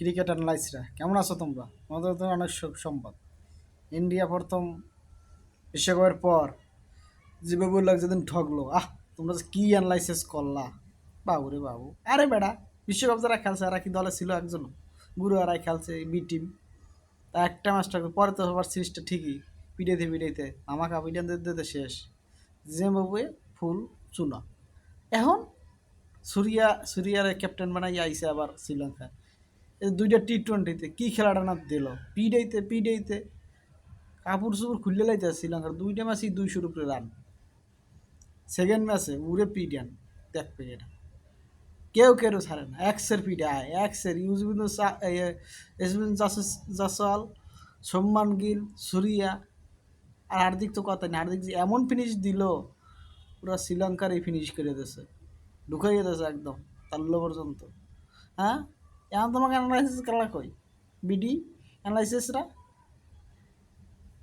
Cricket অ্যানালাইসরা কেমন আছো তোমরা? আমাদের তো অনেক সম্পদ। ইন্ডিয়া প্রথম বিশ্বকাপের পর যেভাবে লোক যেদিন ঠকলো আহ, তোমরা কী অ্যানালাইসিস করলা? বাবু রে বাবু। আরে বেড়া, বিশ্বকাপ যারা খেলছে, এরা কি দলে ছিল একজন? গুরু আরাই খেলছে, বি টিম। তা একটা ম্যাচটা পরে তো আবার সিরিজটা ঠিকই, পিটাইতে পিটাইতে আমাকে পিটান দিতে শেষ। জিম্বাবুয়ে ফুল চুনা এখন সুরিয়া সুরিয়ার ক্যাপ্টেন বানাই আইসে আবার শ্রীলঙ্কা। দুইটা টি টোয়েন্টিতে কী খেলাটা না দিল? পিডাইতে পিডাইতে কাপড় চুপড় খুললে লাইতে শ্রীলঙ্কার। দুইটা ম্যাচই দুইশোর উপরে রান সেকেন্ড ম্যাচে উড়ে পিডিয়ান দেখবে এটা কেউ কেউ ছাড়ে না। এক্সের পিডে আয়। এক্সের ইউজবিন জাসওয়াল সম্মান গিল সুরিয়া আর হার্দিক তো কথা নেই। হার্দিক যে এমন ফিনিশ দিল, পুরো শ্রীলঙ্কার এই ফিনিশ করে দিয়েছে। ঢুকাইয়ে দিয়েছে একদম, তাল্লো পর্যন্ত। হ্যাঁ? এখন তোমাকে অ্যানালাইসিস করা কই বিডি অ্যানালাইসিসরা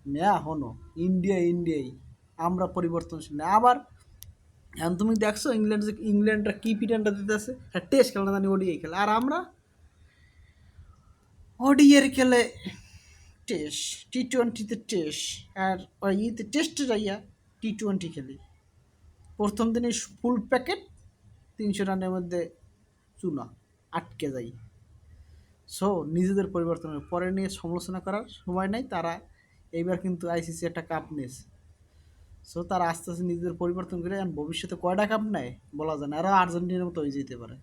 মেয়া হনো ইন্ডিয়া ইন্ডিয়াই আমরা পরিবর্তনশীল না আবার এখন তুমি দেখছ ইংল্যান্ড যে ইংল্যান্ডরা কি পিটানটা দিতেছে হ্যাঁ টেস্ট খেলে জানি ওডিআই খেলে আর আমরা ওডিএর খেলে টেস্ট টি টোয়েন্টিতে টেস্ট আর ইতে টেস্টে যাইয়া টি টোয়েন্টি খেলি প্রথম দিনে ফুল প্যাকেট তিনশো রানের মধ্যে চুনা আটকে যাই সো নিজেদের পরিবর্তনের পরে নিয়ে সমালোচনা করার সময় নাই, তারা এইবার কিন্তু আইসিসি একটা কাপ নিয়েছে। সো তারা আস্তে আস্তে নিজেদের পরিবর্তন করে ভবিষ্যতে কয়টা কাপ নেয়? বলা যায় না। আরও আর্জেন্টিনার মতো হয়ে যেতে পারে।